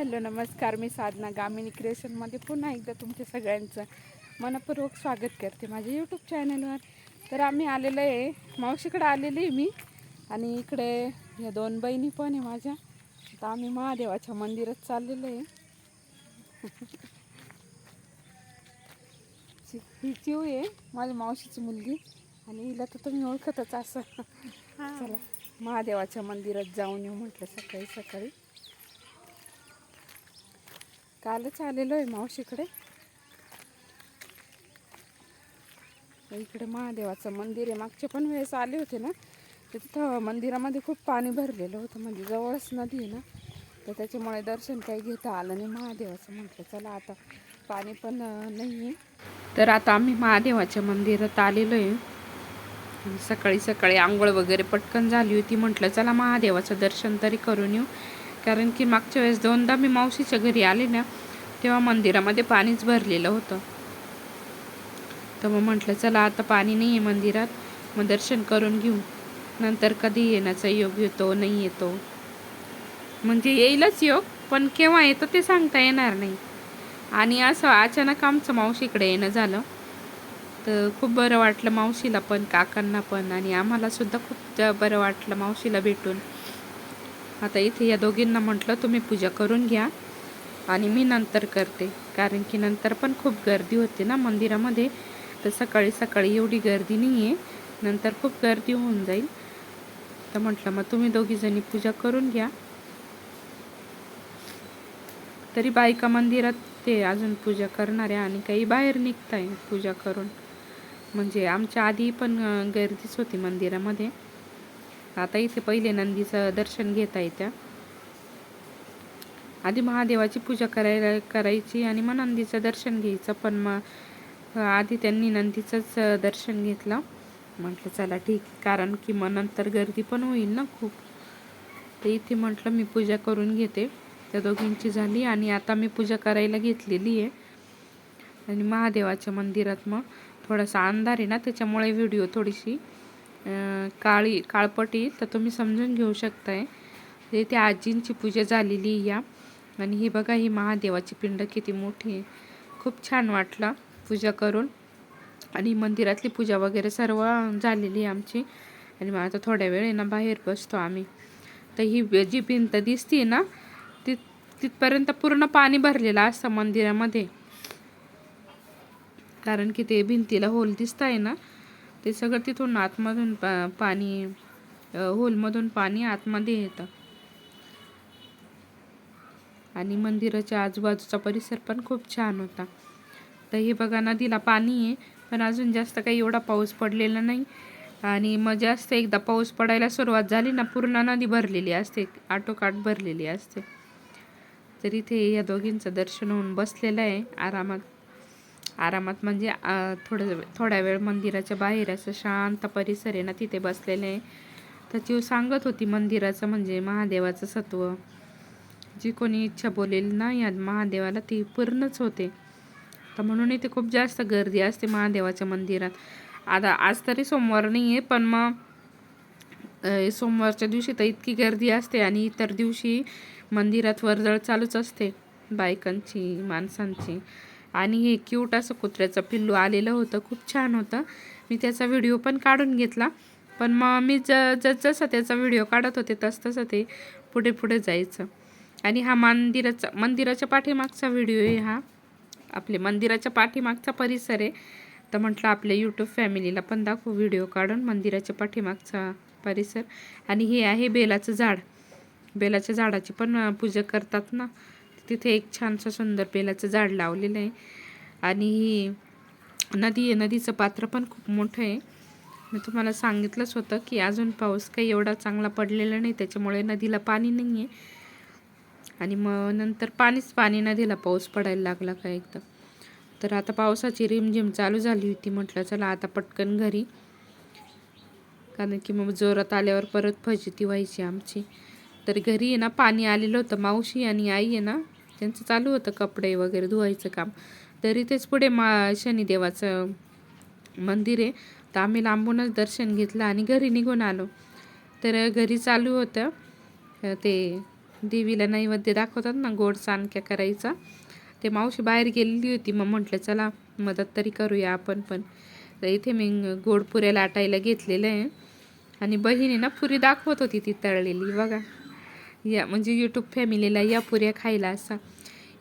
Hello नमस्कार. मी साधना गामिनी क्रिएशनमध्ये पुन्हा एकदा तुमच्या सगळ्यांचं मनपूर्वक स्वागत करते माझ्या यूट्यूब चॅनलवर तर आम्ही आलेलो आहे मावशीकडे आलेली आहे मी आणि इकडे या दोन बहिणी पण आहे माझ्या. तर आम्ही महादेवाच्या मंदिरात चाललेलो आहे. ही चिव आहे माझ्या मावशीची मुलगी आणि हिला तर तुम्ही ओळखतच असं. चला महादेवाच्या मंदिरात जाऊन येऊ म्हटलं सकाळी सकाळी. कालच आलेलो आहे मावशीकडे. इकडे महादेवाचं मंदिर आहे. मागच्या पण वेळेस आले होते ना तर तिथं मंदिरामध्ये खूप पाणी भरलेलं होतं. म्हणजे जवळच नदी आहे ना तर त्याच्यामुळे दर्शन काही घेता आलं नाही. महादेवाचं म्हटलं चला आता पाणी पण नाही आहे तर आता आम्ही महादेवाच्या मंदिरात आलेलो आहे. सकाळी सकाळी आंघोळ वगैरे पटकन झाली होती. म्हटलं चला महादेवाचं दर्शन तरी करून येऊ. कारण की मागच्या वेळेस दोनदा मी मावशीच्या घरी आले ना तेव्हा मंदिरामध्ये पाणीच भरलेलं होतं. तर मग म्हटलं चला आता पाणी नाही आहे मंदिरात मग दर्शन करून घेऊ. नंतर कधी येण्याचा योग येतो नाही येतो. म्हणजे येईलच योग पण केव्हा येतो ते सांगता येणार नाही. आणि असं अचानक आमचं मावशीकडे येणं झालं. तर खूप बरं वाटलं मावशीला पण काकांना पण आणि आम्हाला सुद्धा खूप बरं वाटलं मावशीला भेटून. आता इथे या दोघींना म्हटलं तुम्ही पूजा करून घ्या आणि मी नंतर करते. कारण की नंतर पण खूप गर्दी होते ना मंदिरामध्ये. तर सकाळी सकाळी एवढी गर्दी नाही आहे नंतर खूप गर्दी होऊन जाईल. तर म्हटलं मग तुम्ही दोघीजणी पूजा करून घ्या. तरी बायका मंदिरात ते अजून पूजा करणाऱ्या आणि काही बाहेर निघताय पूजा करून. म्हणजे आमच्या आधी पण गर्दीच होती मंदिरामध्ये. आता इथे पहिले नंदीचं दर्शन घेता येत्या. आधी महादेवाची पूजा करायला करायची आणि मग नंदीचं दर्शन घ्यायचं. पण मग आधी त्यांनी नंदीचंच दर्शन घेतलं. म्हटलं चला ठीक कारण की मग नंतर गर्दी पण होईल ना खूप. तर इथे म्हटलं मी पूजा करून घेते. त्या दोघींची झाली आणि आता मी पूजा करायला घेतलेली आहे. आणि महादेवाच्या मंदिरात मग थोडासा अंधार आहे ना त्याच्यामुळे व्हिडिओ थोडीशी काळी काळपट येईल तर तुम्ही समजून घेऊ शकताय. ते त्या आजींची पूजा झालेली या. आणि ही बघा ही महादेवाची पिंड किती मोठी आहे. खूप छान वाटलं पूजा करून. आणि मंदिरातली पूजा वगैरे सर्व झालेली आहे आमची. आणि मग आता थोड्या वेळ ना बाहेर बसतो आम्ही. तर ही जी भिंत दिसते ना ती तिथपर्यंत पूर्ण पाणी भरलेलं असतं मंदिरामध्ये. कारण की ते भिंतीला होल दिसत आहे ना. ते सगळं तिथून आतमधून पा पाणी होलमधून पाणी आतमध्ये येतं. आणि मंदिराच्या आजूबाजूचा परिसर पण खूप छान होता. तर हे बघा नदीला पाणी आहे पण अजून जास्त काही एवढा पाऊस पडलेला नाही. आणि मग जास्त एकदा पाऊस पडायला सुरुवात झाली ना पूर्ण नदी भरलेली असते आटोकाट भरलेली असते. तर इथे या दोघींचं दर्शन होऊन बसलेलं आहे आरामात. आरामात म्हणजे थोडं थोड्या वेळ मंदिराच्या बाहेर असं शांत परिसर आहे ना तिथे बसलेले. आहे तर ती सांगत होती मंदिराचं म्हणजे महादेवाचं सत्व. जी कोणी इच्छा बोलेल ना या महादेवाला ती पूर्णच होते. तर म्हणून इथे खूप जास्त गर्दी असते महादेवाच्या मंदिरात. आता आज तरी सोमवार नाही आहे पण मग सोमवारच्या दिवशी तर इतकी गर्दी असते आणि इतर दिवशी मंदिरात वर्दळ चालूच असते. बायकांची माणसांची. आणि हे क्यूट असं कुत्र्याचं पिल्लू आलेलं होतं खूप छान होतं. मी त्याचा व्हिडिओ पण काढून घेतला. पण मग मी ज जसं त्याचा व्हिडिओ काढत होते तस तसं ते पुढे पुढे जायचं. आणि हा मंदिराचा मंदिराच्या पाठीमागचा व्हिडिओ आहे हा. आपले मंदिराच्या पाठीमागचा परिसर आहे. तर म्हटलं आपल्या यूट्यूब फॅमिलीला पण दाखवू व्हिडिओ काढून मंदिराच्या पाठीमागचा परिसर. आणि हे आहे बेलाचं झाड. बेलाच्या झाडाची पण पूजा करतात ना. तिथे एक छानसं सुंदर बेलाचं झाड लावलेलं आहे. आणि ही नदी आहे. नदीचं पात्र पण खूप मोठं आहे. मी तुम्हाला सांगितलंच होतं की अजून पाऊस काही एवढा चांगला पडलेला नाही. त्याच्यामुळे नदीला पाणी नाही आहे आणि मग नंतर पाणीच पाणी नदीला पाऊस पडायला लागला का एकदम तर आता पावसाची रिमझिम चालू झाली होती. म्हटलं चला आता पटकन घरी. कारण की मग जोरात आल्यावर परत फजिती व्हायची आमची. तर घरी आहे ना पाणी आलेलं होतं. मावशी आणि आई आहे ना त्यांचं चालू होतं कपडे वगैरे धुवायचं काम. तर इथेच पुढे मा शनिदेवाचं मंदिर आहे. तर आम्ही लांबूनच दर्शन घेतलं आणि घरी निघून आलो. तर घरी चालू होतं. ते देवीला नैवेद्य दाखवतात ना गोड चाणक्या करायचा. ते मावशी बाहेर गेलेली होती. मग म्हटलं चला मदत तरी करूया आपण पण. तर इथे मी गोड पुऱ्या लाटायला घेतलेलं आहे. आणि बहिणी ना पुरी दाखवत होती ती तळलेली बघा. या म्हणजे यूट्यूब फॅमिलीला या पुऱ्या खायला असा.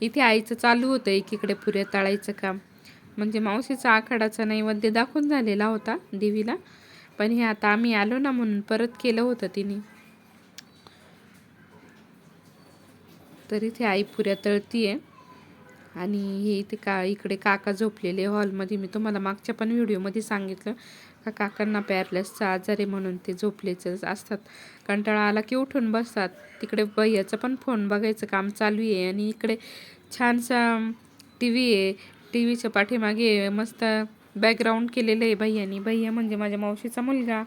इथे आईचं चालू होतं एकीकडे पुऱ्या तळायचं काम. म्हणजे मावशीचा आखाडाचा नैवेद्य दाखवून झालेला होता देवीला. पण हे आता आम्ही आलो ना म्हणून परत केलं होतं तिने. तर इथे आई पुऱ्या तळतीये. आणि हे इथे का इकडे काका झोपलेले हॉलमध्ये. मी तुम्हाला मागच्या पण व्हिडिओमध्ये सांगितलं का काकांना पॅरलेसचा आजार आहे म्हणून ते झोपलेच असतात. कंटाळा आला की उठून बसतात. तिकडे भैयाचं पण फोन बघायचं काम चालू आहे आणि इकडे छानसा टी व्ही आहे. टी व्हीच्या पाठीमागे मस्त बॅकग्राऊंड केलेलं आहे भैयानी. भैया म्हणजे माझ्या मावशीचा मुलगा.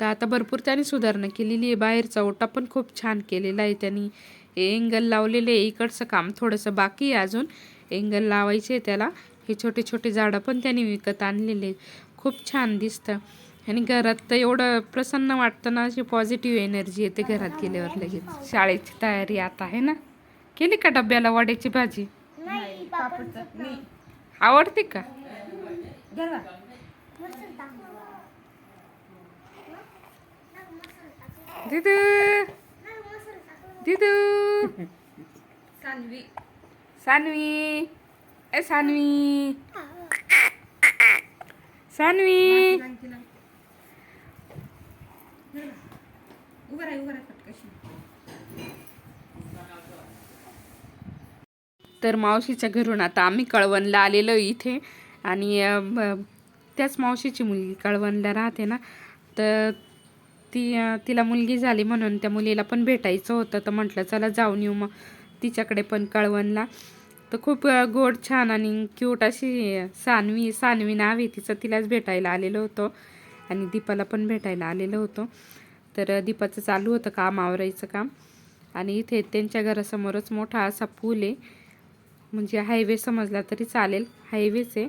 तर आता भरपूर त्याने सुधारणा केलेली आहे. बाहेरचा ओटा पण खूप छान केलेला आहे त्यांनी. एंगल लावलेले इकडचं काम थोडंसं बाकी आहे अजून. एंगल लावायचे आहे त्याला. हे छोटे छोटे झाडं पण त्यांनी विकत आणलेले. खूप छान दिसतं. आणि घरात तर एवढं प्रसन्न वाटतं ना अशी पॉझिटिव्ह एनर्जी येते घरात गेल्यावर लगेच. शाळेची तयारी आता आहे ना? केली का डब्याला वड्याची भाजी? आवडते का? दिदू! दिदू। सानवी। सानवी। ए सानवी। सानवी। उभं राही उभं राही पटकशी तर मावशीच्या घरून आता आम्ही कळवणला आलेलो इथे आणि त्याच मावशीची मुलगी कळवणला राहते ना. तर ती तिला मुलगी झाली म्हणून त्या मुलीला पण भेटायचं होतं. तर म्हटलं चला जाऊन येऊ मग तिच्याकडे पण कळवणला. तर खूप गोड छान आणि क्यूट अशी सानवी सानवी नाव आहे तिचं. तिलाच भेटायला आलेलो होतो आणि दीपाला पण भेटायला आलेलो होतो. तर दीपाचं चालू होतं काम आवरायचं काम. आणि इथे त्यांच्या घरासमोरच मोठा असा पूल आहे. म्हणजे हायवे समजला तरी चालेल. हायवेच आहे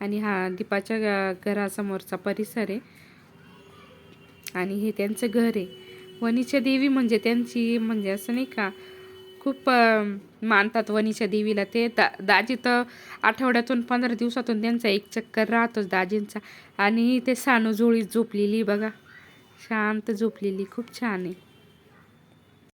आणि हा दीपाच्या घरासमोरचा परिसर आहे. आणि हे त्यांचं घर आहे. वणीच्या देवी म्हणजे त्यांची म्हणजे असं नाही का खूप मानतात वणीच्या देवीला. ते दा दाजी तर आठवड्यातून पंधरा दिवसातून त्यांचा एक चक्कर राहतोच दाजींचा. आणि ते सानू झोपलेली बघा. शांत झोपलेली खूप छान आहे.